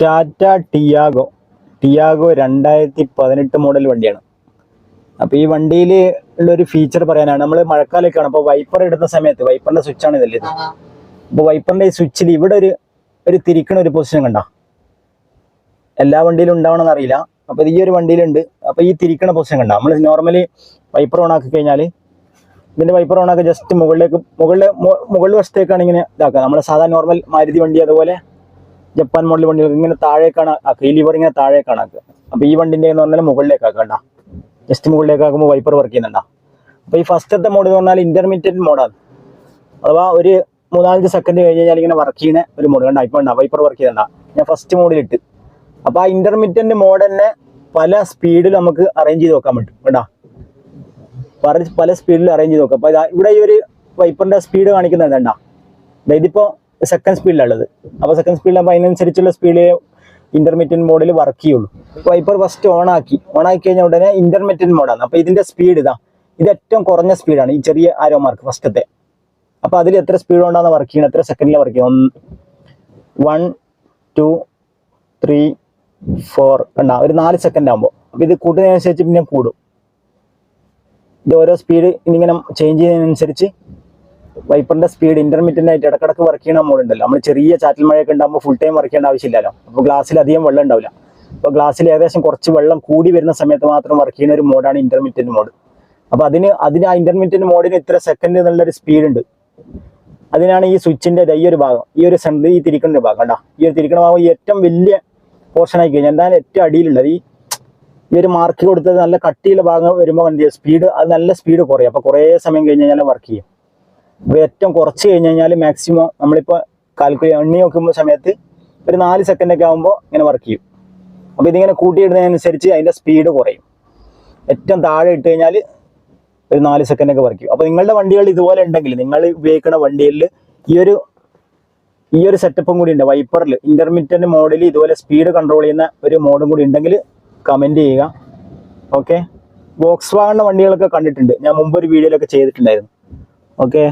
Tata Tiago. Tiago രണ്ടായിരത്തി പതിനെട്ട് model വണ്ടിയാണ്. അപ്പോൾ ഈ വണ്ടിയിൽ ഉള്ള ഒരു ഫീച്ചർ പറയാനാണ്. നമ്മൾ മഴക്കാലൊക്കെയാണ്. അപ്പോൾ വൈപ്പർ ഇടുന്ന സമയത്ത് വൈപ്പറിന്റെ സ്വിച്ചാണ് ഇതല്ലേ ഇത് അപ്പോൾ വൈപ്പറിന്റെ ഈ സ്വിച്ചിൽ ഇവിടെ ഒരു ഒരു തിരിക്കണ ഒരു പൊസിഷൻ കണ്ട? എല്ലാ വണ്ടിയിലും ഉണ്ടാവണമെന്ന് അറിയില്ല. അപ്പോൾ ഈ ഒരു വണ്ടിയിലുണ്ട്. അപ്പോൾ ഈ തിരിക്കണ പൊസിഷൻ കണ്ട? നമ്മൾ നോർമലി വൈപ്പർ ഓൺ ആക്കി കഴിഞ്ഞാൽ ഇതിന്റെ വൈപ്പർ ഓൺ ആക്കി ജസ്റ്റ് മുകളിലേക്ക് മുകളിലെ മുകളിൽ വശത്തേക്കാണ് ഇങ്ങനെ ഇതാക്കുക. നമ്മൾ സാധാരണ നോർമൽ മാരുതി വണ്ടി അതുപോലെ ജപ്പാൻ മോഡൽ വണ്ടികൾ ഇങ്ങനെ താഴേക്കാണ് ആക്കുക ഈ ലിവർ ഇങ്ങനെ താഴേക്കാണ് ആക്കുക. അപ്പോൾ ഈ വണ്ടിന്റെ എന്ന് പറഞ്ഞാൽ മുകളിലേക്ക് ആക്കണ്ട ജസ്റ്റ് മുകളിലേക്ക് ആക്കുമ്പോൾ വൈപ്പർ വർക്ക് ചെയ്യുന്നുണ്ടാ അപ്പോൾ ഈ ഫസ്റ്റത്തെ മോഡ് എന്ന് പറഞ്ഞാൽ ഇന്റർമീഡിയറ്റ് മോഡാണ് അഥവാ ഒരു മൂന്നാലഞ്ച് സെക്കൻഡ് കഴിഞ്ഞ് കഴിഞ്ഞാൽ ഇങ്ങനെ വർക്ക് ചെയ്യുന്ന ഒരു മോഡ് കണ്ട. ഇപ്പോൾ ഉണ്ടാ വൈപ്പർ വർക്ക് ചെയ്യുന്നുണ്ടാ ഞാൻ ഫസ്റ്റ് മോഡിലിട്ട് അപ്പോൾ ആ ഇന്റർമീഡിയറ്റ് മോഡ് തന്നെ പല സ്പീഡിൽ നമുക്ക് അറേഞ്ച് ചെയ്ത് നോക്കാൻ പറ്റും കേട്ടാ പല സ്പീഡിൽ അറേഞ്ച് ചെയ്ത് നോക്കാം അപ്പോൾ ഇവിടെ ഈ ഒരു വൈപ്പറിന്റെ സ്പീഡ് കാണിക്കുന്നുണ്ട് കണ്ടാ. ഇതിപ്പോൾ ഇതിപ്പോ സെക്കൻഡ് സ്പീഡിലുള്ളത് അപ്പോൾ സെക്കൻഡ് സ്പീഡിലാകുമ്പോൾ അതിനനുസരിച്ചുള്ള സ്പീഡിൽ ഇന്റർമീഡിയറ്റ് മോഡിൽ വർക്ക് ചെയ്യുള്ളൂ. വൈപ്പർ ഫസ്റ്റ് ഓൺ ആക്കി. ഓൺ ആക്കി കഴിഞ്ഞാൽ ഉടനെ ഇന്റർമീഡിയറ്റ് മോഡാണ് അപ്പോൾ ഇതിന്റെ സ്പീഡ് ഇതാ. ഇത് ഏറ്റവും കുറഞ്ഞ സ്പീഡാണ് ഈ ചെറിയ ആരോ മാർക്ക് ഫസ്റ്റത്തെ അപ്പോൾ അതിൽ എത്ര സ്പീഡ് കൊണ്ടാണ് വർക്ക് ചെയ്യുന്നത്? എത്ര സെക്കൻഡിൽ വർക്ക് ചെയ്യുന്നത്? ഒന്ന് വൺ ടു ത്രീ ഫോർ കണ്ടാ? ഒരു നാല് സെക്കൻഡ് ആകുമ്പോൾ അപ്പോൾ ഇത് കൂട്ടുന്നതിനനുസരിച്ച് പിന്നെ കൂടും. ഇത് ഓരോ സ്പീഡ് ഇങ്ങനെ ചേഞ്ച് ചെയ്യുന്നതിനനുസരിച്ച് വൈപ്പറിന്റെ സ്പീഡ് ഇന്റർമീഡിയറ്റ് ആയിട്ട് ഇടക്കിടക്ക് വർക്ക് ചെയ്യണ മോഡ് ഉണ്ടല്ലോ നമ്മൾ ചെറിയ ചാറ്റൽ മഴയൊക്കെ ഉണ്ടാകുമ്പോൾ ഫുൾ ടൈം വർക്ക് ചെയ്യേണ്ട ആവശ്യമില്ലല്ലോ. അപ്പോൾ ഗ്ലാസ്സിൽ അധികം വെള്ളം ഉണ്ടാവില്ല. അപ്പോൾ ഗ്ലാസ്സിൽ ഏകദേശം കുറച്ച് വെള്ളം കൂടി വരുന്ന സമയത്ത് മാത്രം വർക്ക് ചെയ്യുന്ന ഒരു മോഡാണ് ഇന്റർമീഡിയറ്റ് മോഡ് അപ്പോൾ അതിന് അതിന് ആ ഇന്റർമീഡിയറ്റ് മോഡിന് ഇത്ര സെക്കൻഡ് എന്നുള്ളൊരു സ്പീഡ് ഉണ്ട്. അതിനാണ് ഈ സ്വിച്ചിന്റെ ഈ ഒരു ഭാഗം ഈ ഒരു സെന്റർ ഈ തിരിക്കുന്ന ഭാഗം കണ്ടാ. ഈ ഒരു തിരിക്കുന്ന ഭാഗം ഏറ്റവും വലിയ പോർഷൻ ആയി കഴിഞ്ഞാൽ എന്താണ് ഏറ്റവും അടിയിലുള്ളത് ഈ ഈ ഒരു മാർക്ക് കൊടുത്തത് നല്ല കട്ടിയുള്ള ഭാഗം വരുമ്പോൾ എന്ത് സ്പീഡ് അത് നല്ല സ്പീഡ് കുറയും. അപ്പോൾ കുറേ സമയം കഴിഞ്ഞ് കഴിഞ്ഞാൽ വർക്ക് ചെയ്യും. ഏറ്റവും കുറച്ച് കഴിഞ്ഞ് കഴിഞ്ഞാൽ മാക്സിമം നമ്മളിപ്പോൾ കാൽക്കുലേ എണ്ണി നോക്കുമ്പോൾ സമയത്ത് ഒരു നാല് സെക്കൻഡ് ഒക്കെ ആകുമ്പോൾ ഇങ്ങനെ വർക്ക് ചെയ്യും. അപ്പോൾ ഇതിങ്ങനെ കൂട്ടിയിടുന്നതിനനുസരിച്ച് അതിന്റെ സ്പീഡ് കുറയും. ഏറ്റവും താഴെ ഇട്ട് കഴിഞ്ഞാൽ ഒരു നാല് സെക്കൻഡ് ഒക്കെ വർക്ക് ചെയ്യും. അപ്പോൾ നിങ്ങളുടെ വണ്ടികൾ ഇതുപോലെ ഉണ്ടെങ്കിൽ നിങ്ങൾ ഉപയോഗിക്കുന്ന വണ്ടികളിൽ ഈ ഒരു ഈ ഒരു സെറ്റപ്പും കൂടി ഉണ്ട്. വൈപ്പറിൽ ഇന്റർമീഡിയറ്റ് മോഡിൽ ഇതുപോലെ സ്പീഡ് കൺട്രോൾ ചെയ്യുന്ന ഒരു മോഡും കൂടി ഉണ്ടെങ്കിൽ കമന്റ് ചെയ്യുക. ഓക്കെ ബോക്സ് വാങ്ങുന്ന വണ്ടികളൊക്കെ കണ്ടിട്ടുണ്ട്. ഞാൻ മുമ്പ് ഒരു വീഡിയോയിലൊക്കെ ചെയ്തിട്ടുണ്ടായിരുന്നു. ഓക്കെ